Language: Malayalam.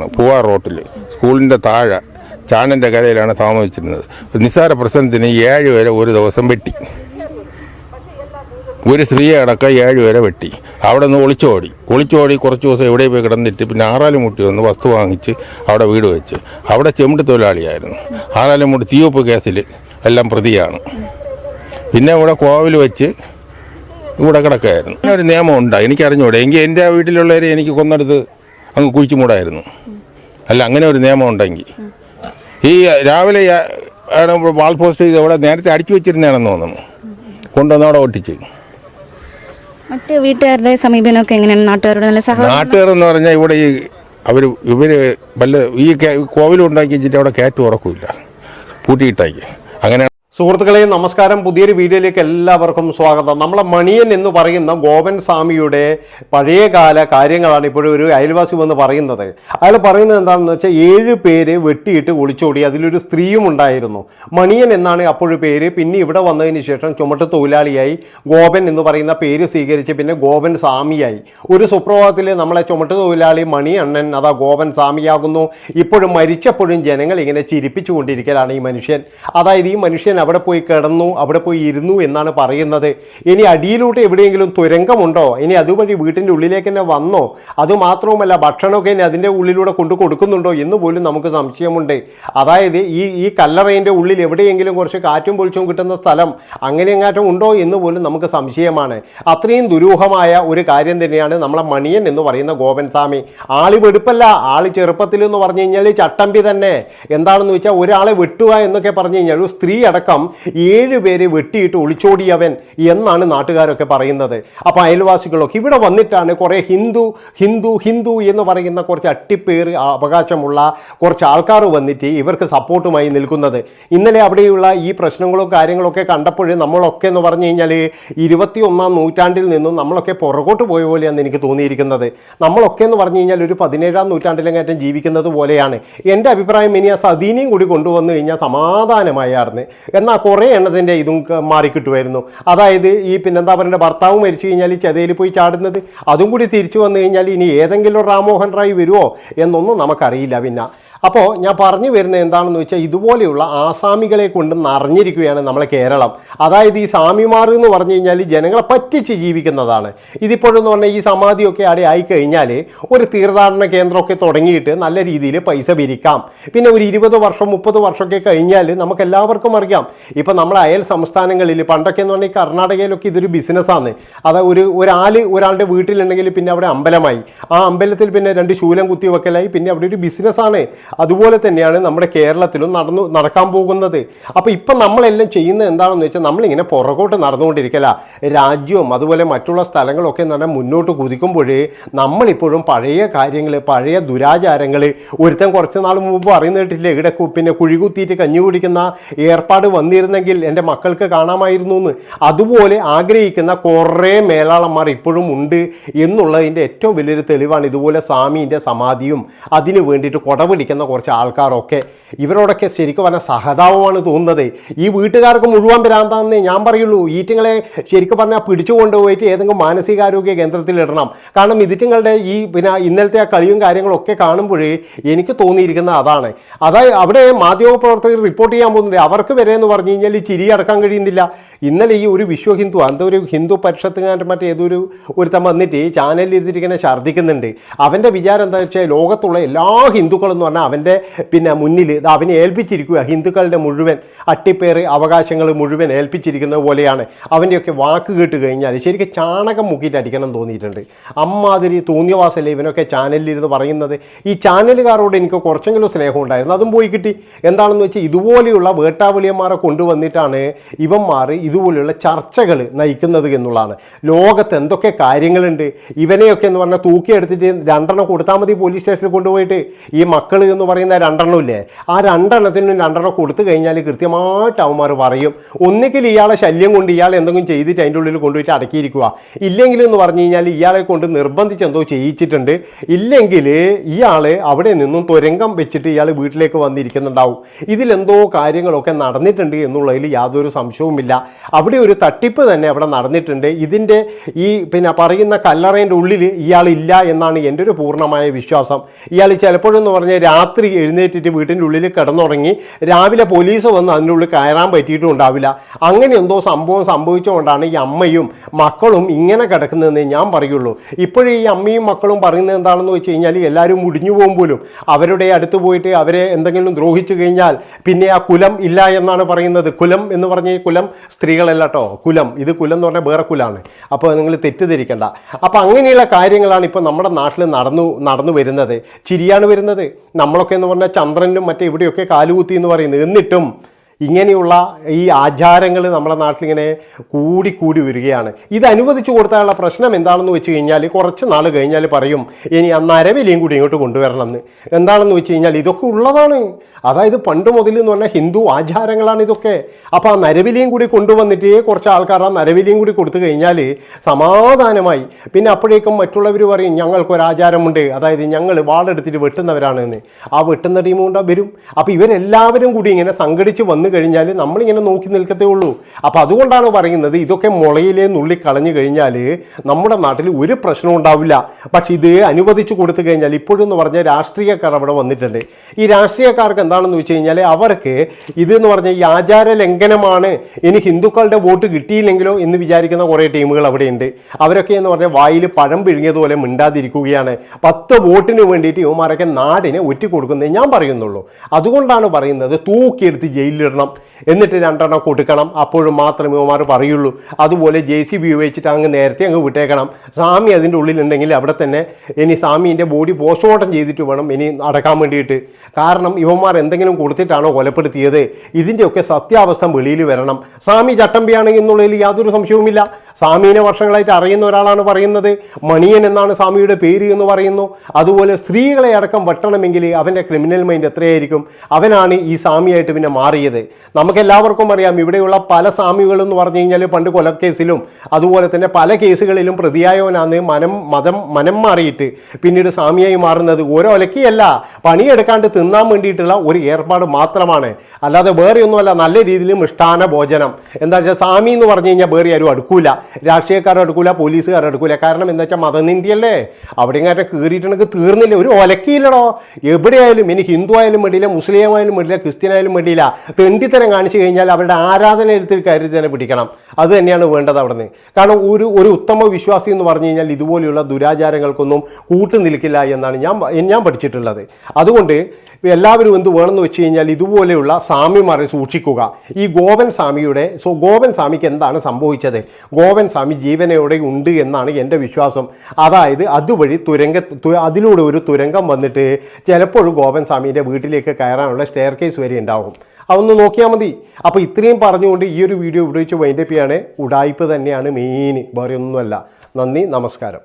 താമസിച്ചിരുന്നതാണ് പൂവാർ റോട്ടിൽ സ്കൂളിന്റെ താഴെ ചാണന്റെ കരയിലാണ് താമസിച്ചിരുന്നത്. നിസ്സാര പ്രശ്നത്തിന് ഏഴ് വരെ ഒരു ദിവസം വെട്ടി. ഒരു സ്ത്രീയെ അടക്കം ഏഴ് വരെ വെട്ടി. അവിടെ നിന്ന് ഒളിച്ചോടി. ഒളിച്ചോടി കുറച്ച് ദിവസം എവിടെ പോയി കിടന്നിട്ട് പിന്നെ ആറാലുമുട്ടി വന്ന് വസ്തു വാങ്ങിച്ച് അവിടെ വീട് വെച്ച്. അവിടെ ചെമ്പിട്ട് തൊഴിലാളിയായിരുന്നു. ആറാലുമുട്ടി തീവപ്പ് കേസിൽ എല്ലാം പ്രതിയാണ്. പിന്നെ ഇവിടെ കോവിൽ വെച്ച് ഇവിടെ കിടക്കായിരുന്നു ഒരു നിയമം ഉണ്ടാ എനിക്കറിഞ്ഞൂടെ. എങ്കിൽ എന്റെ വീട്ടിലുള്ളവരെ എനിക്ക് കൊന്നെടുത്ത് അങ്ങ് കുഴിച്ചു മൂടായിരുന്നു അല്ല അങ്ങനെ ഒരു നിയമം ഉണ്ടെങ്കിൽ. ഈ രാവിലെ ആണ് വാൾ പോസ്റ്റ് ചെയ്ത് അവിടെ നേരത്തെ അടിച്ചു വെച്ചിരുന്നതാണെന്ന് തോന്നുന്നു. കൊണ്ടുവന്ന് അവിടെ ഒട്ടിച്ച്. മറ്റ് വീട്ടുകാരുടെ സമീപനമൊക്കെ എങ്ങനെയാണ്? നാട്ടുകാരുടെ നല്ല സഹായം നാട്ടുകാർ എന്ന് പറഞ്ഞാൽ ഇവിടെ ഈ അവർ ഇവർ വല്ല ഈ കോവിലുണ്ടാക്കി വെച്ചിട്ട് അവിടെ കയറ്റം ഉറക്കില്ല. പൂട്ടിയിട്ടാക്കി. അങ്ങനെ സുഹൃത്തുക്കളെ നമസ്കാരം. പുതിയൊരു വീഡിയോയിലേക്ക് എല്ലാവർക്കും സ്വാഗതം. നമ്മളെ മണിയൻ എന്ന് പറയുന്ന ഗോവൻ സ്വാമിയുടെ പഴയകാല കാര്യങ്ങളാണ് ഇപ്പോഴും ഒരു അയൽവാസി വന്ന് പറയുന്നത്. അയാൾ പറയുന്നത് എന്താണെന്ന് വെച്ചാൽ ഏഴ് പേര് വെട്ടിയിട്ട് ഒളിച്ചോടി അതിലൊരു സ്ത്രീയും ഉണ്ടായിരുന്നു. മണിയൻ എന്നാണ് അപ്പോഴും പേര്. പിന്നെ ഇവിടെ വന്നതിന് ശേഷം ചുമട്ട് തൊഴിലാളിയായി ഗോപൻ എന്ന് പറയുന്ന പേര് സ്വീകരിച്ച് പിന്നെ ഗോപൻ സ്വാമിയായി. ഒരു സുപ്രഭാതത്തിൽ നമ്മളെ ചുമട്ട് തൊഴിലാളി മണി അണ്ണൻ അതാ ഗോപൻ സ്വാമിയാകുന്നു. ഇപ്പോഴും മരിച്ചപ്പോഴും ജനങ്ങൾ ഇങ്ങനെ ചിരിപ്പിച്ചു കൊണ്ടിരിക്കലാണ് ഈ മനുഷ്യൻ. അതായത് ഈ മനുഷ്യൻ അവിടെ പോയി കിടന്നു അവിടെ പോയി ഇരുന്നു എന്നാണ് പറയുന്നത്. ഇനി അടിയിലൂടെ എവിടെയെങ്കിലും തുരങ്കമുണ്ടോ? ഇനി അതുവഴി വീട്ടിന്റെ ഉള്ളിലേക്ക് തന്നെ വന്നോ? അതുമാത്രവുമല്ല ഭക്ഷണമൊക്കെ ഇനി അതിന്റെ ഉള്ളിലൂടെ കൊണ്ടു കൊടുക്കുന്നുണ്ടോ എന്ന് പോലും നമുക്ക് സംശയമുണ്ട്. അതായത് ഈ ഈ കല്ലറയിന്റെ ഉള്ളിൽ എവിടെയെങ്കിലും കുറച്ച് കാറ്റും പൊളിച്ചും കിട്ടുന്ന സ്ഥലം അങ്ങനെ എങ്ങാറ്റം ഉണ്ടോ എന്ന് പോലും നമുക്ക് സംശയമാണ്. അത്രയും ദുരൂഹമായ ഒരു കാര്യം തന്നെയാണ് നമ്മളെ മണിയൻ എന്ന് പറയുന്ന ഗോപൻ സ്വാമി. ആളി വെടുപ്പല്ല. ആൾ ചെറുപ്പത്തിൽ എന്ന് പറഞ്ഞു കഴിഞ്ഞാൽ ചട്ടമ്പി തന്നെ. എന്താണെന്ന് വെച്ചാൽ ഒരാളെ വെട്ടുക എന്നൊക്കെ പറഞ്ഞു കഴിഞ്ഞാൽ ഒരു സ്ത്രീ അടക്കം ഏഴ് പേരെ വെട്ടിയിട്ട് ഒളിച്ചോടിയവൻ എന്നാണ് നാട്ടുകാരൊക്കെ പറയുന്നത്. അപ്പോൾ അയൽവാസികളൊക്കെ ഇവിടെ വന്നിട്ടാണ് കുറേ ഹിന്ദു ഹിന്ദു ഹിന്ദു എന്ന് പറയുന്ന കുറച്ച് അട്ടിപ്പേര് അവകാശമുള്ള കുറച്ച് ആൾക്കാർ വന്നിട്ട് ഇവർക്ക് സപ്പോർട്ടുമായി നിൽക്കുന്നത്. ഇന്നലെ അവിടെയുള്ള ഈ പ്രശ്നങ്ങളും കാര്യങ്ങളൊക്കെ കണ്ടപ്പോൾ നമ്മളൊക്കെ എന്ന് പറഞ്ഞു കഴിഞ്ഞാൽ ഇരുപത്തി ഒന്നാം നൂറ്റാണ്ടിൽ നിന്നും നമ്മളൊക്കെ പുറകോട്ട് പോയ പോലെയാണ് എനിക്ക് തോന്നിയിരിക്കുന്നത്. നമ്മളൊക്കെ എന്ന് പറഞ്ഞു കഴിഞ്ഞാൽ ഒരു പതിനേഴാം നൂറ്റാണ്ടിലെങ്ങാറ്റം ജീവിക്കുന്നത് പോലെയാണ്. എന്റെ അഭിപ്രായം ഇനി ആ സദീനയും കൂടി കൊണ്ടുവന്നു കഴിഞ്ഞാൽ സമാധാനമായായിരുന്നു എന്നാൽ കുറേ എണ്ണത്തിന്റെ ഇതും മാറിക്കിട്ടുമായിരുന്നു. അതായത് ഈ പിന്നെന്താ പറയുക ഭർത്താവ് മരിച്ചു കഴിഞ്ഞാൽ ഈ ചതയിൽ പോയി ചാടുന്നത് അതും കൂടി തിരിച്ചു വന്നു കഴിഞ്ഞാൽ ഇനി ഏതെങ്കിലും റാമോഹൻ റായ് വരുമോ എന്നൊന്നും നമുക്കറിയില്ല പിന്നെ. അപ്പോൾ ഞാൻ പറഞ്ഞു വരുന്നത് എന്താണെന്ന് വെച്ചാൽ ഇതുപോലെയുള്ള ആസാമികളെ കൊണ്ട് നിറഞ്ഞിരിക്കുകയാണ് നമ്മളെ കേരളം. അതായത് ഈ സാമിമാർ എന്ന് പറഞ്ഞു കഴിഞ്ഞാൽ ജനങ്ങളെ പറ്റിച്ച് ജീവിക്കുന്നതാണ്. ഇതിപ്പോഴെന്ന് പറഞ്ഞാൽ ഈ സമാധിയൊക്കെ അവിടെ ആയിക്കഴിഞ്ഞാൽ ഒരു തീർത്ഥാടന കേന്ദ്രമൊക്കെ തുടങ്ങിയിട്ട് നല്ല രീതിയിൽ പൈസ പിരിക്കാം. പിന്നെ ഒരു ഇരുപത് വർഷം മുപ്പത് വർഷമൊക്കെ കഴിഞ്ഞാൽ നമുക്ക് എല്ലാവർക്കും അറിയാം. ഇപ്പം നമ്മളെ അയൽ സംസ്ഥാനങ്ങളിൽ പണ്ടൊക്കെ എന്ന് പറഞ്ഞാൽ കർണാടകയിലൊക്കെ ഇതൊരു ബിസിനസ്സാണ് അത് ഒരു ഒരാൾ ഒരാളുടെ വീട്ടിലുണ്ടെങ്കിൽ പിന്നെ അവിടെ അമ്പലമായി. ആ അമ്പലത്തിൽ പിന്നെ രണ്ട് ശൂലം കുത്തി വെക്കലായി. പിന്നെ അവിടെ ഒരു ബിസിനസ്സാണ്. അതുപോലെ തന്നെയാണ് നമ്മുടെ കേരളത്തിലും നടന്നു നടക്കാൻ പോകുന്നത്. അപ്പോൾ ഇപ്പം നമ്മളെല്ലാം ചെയ്യുന്നത് എന്താണെന്ന് വെച്ചാൽ നമ്മളിങ്ങനെ പുറകോട്ട് നടന്നുകൊണ്ടിരിക്കല. രാജ്യവും അതുപോലെ മറ്റുള്ള സ്ഥലങ്ങളൊക്കെ എന്ന് പറഞ്ഞാൽ മുന്നോട്ട് കുതിക്കുമ്പോഴേ നമ്മളിപ്പോഴും പഴയ കാര്യങ്ങൾ പഴയ ദുരാചാരങ്ങൾ ഒരുത്തൻ കുറച്ച് നാൾ മുമ്പ് പറയുന്ന കേട്ടില്ലേ ഇവിടെ പിന്നെ കുഴി കുത്തിയിട്ട് കഞ്ഞി കുടിക്കുന്ന ഏർപ്പാട് വന്നിരുന്നെങ്കിൽ എന്റെ മക്കൾക്ക് കാണാമായിരുന്നു എന്ന് അതുപോലെ ആഗ്രഹിക്കുന്ന കുറേ മേലാളന്മാർ ഇപ്പോഴും ഉണ്ട് എന്നുള്ളതിന്റെ ഏറ്റവും വലിയൊരു തെളിവാണ് ഇതുപോലെ സ്വാമീന്റെ സമാധിയും അതിന് വേണ്ടിയിട്ട് കൊടപിടിക്കുന്ന കുറച്ച് ആൾക്കാരൊക്കെ ഇവരോടൊക്കെ ശരിക്കും പറഞ്ഞാൽ സഹതാപമാണ് തോന്നുന്നത്. ഈ വീട്ടുകാർക്ക് മുഴുവൻ ഭ്രാന്താണെന്നേ ഞാൻ പറയുള്ളൂ. ഈറ്റുങ്ങളെ ശരിക്കും പറഞ്ഞാൽ പിടിച്ചു കൊണ്ടുപോയിട്ട് ഏതെങ്കിലും മാനസികാരോഗ്യ കേന്ദ്രത്തിൽ ഇടണം. കാരണം ഇതിറ്റുങ്ങളുടെ ഈ പിന്നെ ഇന്നലത്തെ ആ കളിയും കാര്യങ്ങളൊക്കെ കാണുമ്പോഴേ എനിക്ക് തോന്നിയിരിക്കുന്നത് അതാണ്. അതായത് അവിടെ മാധ്യമപ്രവർത്തകർ റിപ്പോർട്ട് ചെയ്യാൻ പോകുന്നുണ്ട്. അവർക്ക് വരെ എന്ന് പറഞ്ഞു കഴിഞ്ഞാൽ ഈ ചിരി അടക്കാൻ കഴിയുന്നില്ല. ഇന്നലെ ഈ ഒരു വിശ്വ ഹിന്ദു അന്ത ഒരു ഹിന്ദു പരിഷത്തുകാരൻ മറ്റേ ഏതൊരു ഒരുത്തൻ വന്നിട്ട് ചാനലിൽ ഇരുന്നിരിങ്ങനെ ഛർദ്ദിക്കുന്നുണ്ട്. അവന്റെ വിചാരം എന്താ വെച്ചാൽ ലോകത്തുള്ള എല്ലാ ഹിന്ദുക്കളും എന്ന് പറഞ്ഞാൽ അവന്റെ പിന്നെ മുന്നിൽ അവനെ ഏൽപ്പിച്ചിരിക്കുക. ഹിന്ദുക്കളുടെ മുഴുവൻ അട്ടിപ്പേറി അവകാശങ്ങൾ മുഴുവൻ ഏൽപ്പിച്ചിരിക്കുന്നത് പോലെയാണ്. അവന്റെയൊക്കെ വാക്ക് കേട്ട് കഴിഞ്ഞാൽ ശരിക്കും ചാണകം മുക്കിയിട്ട് അടിക്കണം എന്ന് തോന്നിയിട്ടുണ്ട്. അമ്മാതിരി തോന്നിയവാസല്ലേ ഇവനൊക്കെ ചാനലിലിരുന്ന് പറയുന്നത്. ഈ ചാനലുകാരോട് എനിക്ക് കുറച്ചെങ്കിലും സ്നേഹം ഉണ്ടായിരുന്നു. അതും പോയി കിട്ടി. എന്താണെന്ന് വെച്ചാൽ ഇതുപോലെയുള്ള വേട്ടാവിളിയന്മാരെ കൊണ്ടുവന്നിട്ടാണ് ഇവന്മാർ ഇതുപോലെയുള്ള ചർച്ചകൾ നയിക്കുന്നത് എന്നുള്ളതാണ്. ലോകത്ത് എന്തൊക്കെ കാര്യങ്ങളുണ്ട്? ഇവനെയൊക്കെ എന്ന് പറഞ്ഞാൽ തൂക്കിയെടുത്തിട്ട് രണ്ടെണ്ണം കൊടുത്താൽ മതി പോലീസ് സ്റ്റേഷനിൽ കൊണ്ടുപോയിട്ട്. ഈ മക്കൾ എന്ന് പറയുന്ന രണ്ടെണ്ണമില്ലേ ആ രണ്ടെണ്ണത്തിന് രണ്ടെണ്ണം കൊടുത്തു കഴിഞ്ഞാൽ കൃത്യമായിട്ട് അവന്മാർ പറയും ഒന്നുകിൽ ഇയാളെ ശല്യം കൊണ്ട് ഇയാൾ എന്തെങ്കിലും ചെയ്തിട്ട് അതിന്റെ ഉള്ളിൽ കൊണ്ടുപോയിട്ട് അടക്കിയിരിക്കുക ഇല്ലെങ്കിൽ എന്ന് പറഞ്ഞു കഴിഞ്ഞാൽ ഇയാളെ കൊണ്ട് നിർബന്ധിച്ച് എന്തോ ചെയ്യിച്ചിട്ടുണ്ട്. ഇല്ലെങ്കിൽ ഇയാൾ അവിടെ നിന്നും തുരങ്കം വെച്ചിട്ട് ഇയാൾ വീട്ടിലേക്ക് വന്നിരിക്കുന്നുണ്ടാവും. ഇതിലെന്തോ കാര്യങ്ങളൊക്കെ നടന്നിട്ടുണ്ട് എന്നുള്ളതിൽ യാതൊരു സംശയവുമില്ല. അവിടെ ഒരു തട്ടിപ്പ് തന്നെ അവിടെ നടന്നിട്ടുണ്ട്. ഇതിന്റെ ഈ പിന്നെ പറയുന്ന കല്ലറേന്റെ ഉള്ളിൽ ഇയാൾ ഇല്ല എന്നാണ് എന്റെ ഒരു പൂർണമായ വിശ്വാസം. ഇയാൾ ചിലപ്പോഴെന്ന് പറഞ്ഞാൽ എഴുന്നേറ്റിട്ട് വീട്ടിന്റെ ഉള്ളിൽ കിടന്നുറങ്ങി രാവിലെ പോലീസ് വന്ന് അതിന്റെ ഉള്ളിൽ കയറാൻ പറ്റിയിട്ടും ഉണ്ടാവില്ല അങ്ങനെ എന്തോ സംഭവം സംഭവിച്ചുകൊണ്ടാണ് ഈ അമ്മയും മക്കളും ഇങ്ങനെ കിടക്കുന്നതെന്ന് ഞാൻ പറയുള്ളൂ. ഇപ്പോഴും ഈ അമ്മയും മക്കളും പറയുന്നത് എന്താണെന്ന് വെച്ച് കഴിഞ്ഞാൽ എല്ലാവരും മുടിഞ്ഞു പോകും പോലും. അവരുടെ അടുത്ത് പോയിട്ട് അവരെ എന്തെങ്കിലും ദ്രോഹിച്ചു കഴിഞ്ഞാൽ പിന്നെ ആ കുലം ഇല്ല എന്നാണ് പറയുന്നത്. കുലം എന്ന് പറഞ്ഞ കുലം സ്ത്രീകളല്ല കേട്ടോ. കുലം. ഇത് കുലം എന്ന് പറഞ്ഞാൽ വേറെ കുലാണ് അപ്പോൾ നിങ്ങൾ തെറ്റിദ്ധരിക്കേണ്ട. അപ്പോൾ അങ്ങനെയുള്ള കാര്യങ്ങളാണ് ഇപ്പോൾ നമ്മുടെ നാട്ടിൽ നടന്നു നടന്നു വരുന്നത്. ചിരിയാണ് വരുന്നത്. നമ്മളൊക്കെ എന്ന് പറഞ്ഞാൽ ചന്ദ്രനിലും മറ്റേ ഇവിടെയൊക്കെ കാലുകുത്തി എന്ന് പറയുന്നത്. എന്നിട്ടും ഇങ്ങനെയുള്ള ഈ ആചാരങ്ങൾ നമ്മുടെ നാട്ടിലിങ്ങനെ കൂടിക്കൂടി കൂടി വരികയാണ്. ഇത് അനുവദിച്ചു കൊടുത്താലുള്ള പ്രശ്നം എന്താണെന്ന് വെച്ച് കഴിഞ്ഞാൽ കുറച്ച് നാൾ കഴിഞ്ഞാൽ പറയും ഇനി ആ നരവിലിയും കൂടി ഇങ്ങോട്ട് കൊണ്ടുവരണം എന്ന് എന്താണെന്ന് വെച്ച് കഴിഞ്ഞാൽ ഇതൊക്കെ ഉള്ളതാണ്. അതായത് പണ്ട് മുതൽ എന്ന് പറഞ്ഞാൽ ഹിന്ദു ആചാരങ്ങളാണ് ഇതൊക്കെ. അപ്പോൾ ആ നരവിലിയും കൂടി കൊണ്ടുവന്നിട്ട് കുറച്ച് ആൾക്കാർ ആ നരവിലിയും കൂടി കൊടുത്തു കഴിഞ്ഞാൽ സമാധാനമായി. പിന്നെ അപ്പോഴേക്കും മറ്റുള്ളവർ പറയും ഞങ്ങൾക്കൊരാചാരമുണ്ട്. അതായത് ഞങ്ങൾ വാളെടുത്തിട്ട് വെട്ടുന്നവരാണ് എന്ന് ആ വെട്ടുന്ന ടീമും കൊണ്ട് വരും. അപ്പോൾ ഇവരെല്ലാവരും കൂടി ഇങ്ങനെ സംഘടിച്ച് വന്നു കഴിഞ്ഞാൽ നമ്മളിങ്ങനെ നോക്കി നിൽക്കത്തേ ഉള്ളൂ. അപ്പോൾ അതുകൊണ്ടാണ് പറയുന്നത് ഇതൊക്കെ മുളയിലെ നുള്ളി കളഞ്ഞു കഴിഞ്ഞാൽ നമ്മുടെ നാട്ടിൽ ഒരു പ്രശ്നവും ഉണ്ടാവില്ല. പക്ഷേ ഇത് അനുവദിച്ചു കൊടുത്തു കഴിഞ്ഞാൽ ഇപ്പോഴെന്ന് പറഞ്ഞാൽ രാഷ്ട്രീയക്കാർ അവിടെ വന്നിട്ടുണ്ട്. ഈ രാഷ്ട്രീയക്കാർക്ക് എന്താണെന്ന് വെച്ച് കഴിഞ്ഞാൽ അവർക്ക് ഇത് എന്ന് പറഞ്ഞാൽ ഈ ആചാര ലംഘനമാണ്. ഇനി ഹിന്ദുക്കളുടെ വോട്ട് കിട്ടിയില്ലെങ്കിലോ എന്ന് വിചാരിക്കുന്ന കുറേ ടീമുകൾ അവിടെയുണ്ട്. അവരൊക്കെ എന്ന് പറഞ്ഞാൽ വായിൽ പഴം പിഴുങ്ങിയതുപോലെ മിണ്ടാതിരിക്കുകയാണ്. പത്ത് വോട്ടിന് വേണ്ടിയിട്ട് ഇവന്മാരൊക്കെ നാടിനെ ഒറ്റ കൊടുക്കുന്നത് ഞാൻ പറയുന്നുള്ളൂ. അതുകൊണ്ടാണ് പറയുന്നത് തൂക്കിയെടുത്ത് ജയിലിലിടണം. എന്നിട്ട് രണ്ടെണ്ണം കൊടുക്കണം. അപ്പോഴും മാത്രമേ യുവമാർ പറയുള്ളൂ. അതുപോലെ ജെ സി ബി ഉപയോഗിച്ചിട്ട് അങ്ങ് നേരത്തെ അങ്ങ് വിട്ടേക്കണം. സ്വാമി അതിന്റെ ഉള്ളിലുണ്ടെങ്കിൽ അവിടെ തന്നെ ഇനി സ്വാമീന്റെ ബോഡി പോസ്റ്റ്മോർട്ടം ചെയ്തിട്ട് വേണം ഇനി അടക്കാൻ വേണ്ടിയിട്ട്. കാരണം ഇവന്മാർ എന്തെങ്കിലും കൊടുത്തിട്ടാണോ കൊലപ്പെടുത്തിയത്? ഇതിന്റെയൊക്കെ സത്യാവസ്ഥ വെളിയിൽ വരണം. സ്വാമി ചട്ടമ്പിയാണെങ്കിൽ എന്നുള്ളതിൽ യാതൊരു സംശയവുമില്ല. സ്വാമീനെ വർഷങ്ങളായിട്ട് അറിയുന്ന ഒരാളാണ് പറയുന്നത്. മണിയൻ എന്നാണ് സ്വാമിയുടെ പേര് എന്ന് പറയുന്നു. അതുപോലെ സ്ത്രീകളെ അടക്കം വെട്ടണമെങ്കിൽ അവന്റെ ക്രിമിനൽ മൈൻഡ് എത്രയായിരിക്കും? അവനാണ് ഈ സ്വാമിയായിട്ട് പിന്നെ മാറിയത്. നമുക്കെല്ലാവർക്കും അറിയാം ഇവിടെയുള്ള പല സ്വാമികളും എന്ന് പറഞ്ഞു കഴിഞ്ഞാൽ പണ്ട് കൊലക്കേസിലും അതുപോലെ തന്നെ പല കേസുകളിലും പ്രതിയായവനാണ് മനം മതം മനം മാറിയിട്ട് പിന്നീട് സ്വാമിയായി മാറുന്നത്. ഓരോ ഒലക്കിയല്ല പണിയെടുക്കാണ്ട് തിന്നാൻ വേണ്ടിയിട്ടുള്ള ഒരു ഏർപ്പാട് മാത്രമാണ്. അല്ലാതെ വേറെ ഒന്നുമല്ല നല്ല രീതിയിൽ മിഷ്ടാന ഭോജനം. എന്താ വെച്ചാൽ സ്വാമി എന്ന് പറഞ്ഞു കഴിഞ്ഞാൽ വേറെ ആരും അടുക്കൂല. പോലീസുകാർ എടുക്കൂല കാരണം എന്താ വെച്ചാൽ മതനിന്ദിയല്ലേ അവിടെ ഇങ്ങനെ കീറിയിട്ടുണ്ടെങ്കിൽ തീർന്നില്ല? ഒരു ഒലക്കിയില്ലടോ. എവിടെയായാലും ഇനി ഹിന്ദു ആയാലും വേണ്ടിയില്ല മുസ്ലിം ആയാലും വേണ്ടിയില്ല ക്രിസ്ത്യൻ ആയാലും തെണ്ടിത്തരം കാണിച്ചു കഴിഞ്ഞാൽ അവരുടെ ആരാധനയിൽ കരുതി തന്നെ പിടിക്കണം. അത് തന്നെയാണ് വേണ്ടത് അവിടെ നിന്ന് കാരണം ഒരു ഒരു ഉത്തമ വിശ്വാസി എന്ന് പറഞ്ഞു കഴിഞ്ഞാൽ ഇതുപോലെയുള്ള ദുരാചാരങ്ങൾക്കൊന്നും കൂട്ടു നിൽക്കില്ല എന്നാണ് ഞാൻ ഞാൻ പഠിച്ചിട്ടുള്ളത്. അതുകൊണ്ട് എല്ലാവരും എന്ത് വേണമെന്ന് വെച്ച് കഴിഞ്ഞാൽ ഇതുപോലെയുള്ള സ്വാമിമാരെ സൂക്ഷിക്കുക. ഈ ഗോവൻ സ്വാമിയുടെ സോ ഗോവൻ സ്വാമിക്ക് എന്താണ് സംഭവിച്ചത്? ഗോവൻ സ്വാമി ജീവനയോടെ ഉണ്ട് എന്നാണ് എന്റെ വിശ്വാസം. അതായത് അതുവഴി തുരങ്ക അതിലൂടെ ഒരു തുരങ്കം വന്നിട്ട് ചിലപ്പോഴും ഗോവൻ സ്വാമിയുടെ വീട്ടിലേക്ക് കയറാനുള്ള സ്റ്റെയർ കേസ് വരെ ഉണ്ടാവും. അതൊന്ന് നോക്കിയാൽ മതി. അപ്പോൾ ഇത്രയും പറഞ്ഞുകൊണ്ട് ഈ ഒരു വീഡിയോ ഇവിടെ വെച്ച് വൈൻഡപ്പ് ചെയ്യാണ്. ഉടായ്പ തന്നെയാണ് മെയിൻ വേറെ ഒന്നുമല്ല നന്ദി നമസ്കാരം.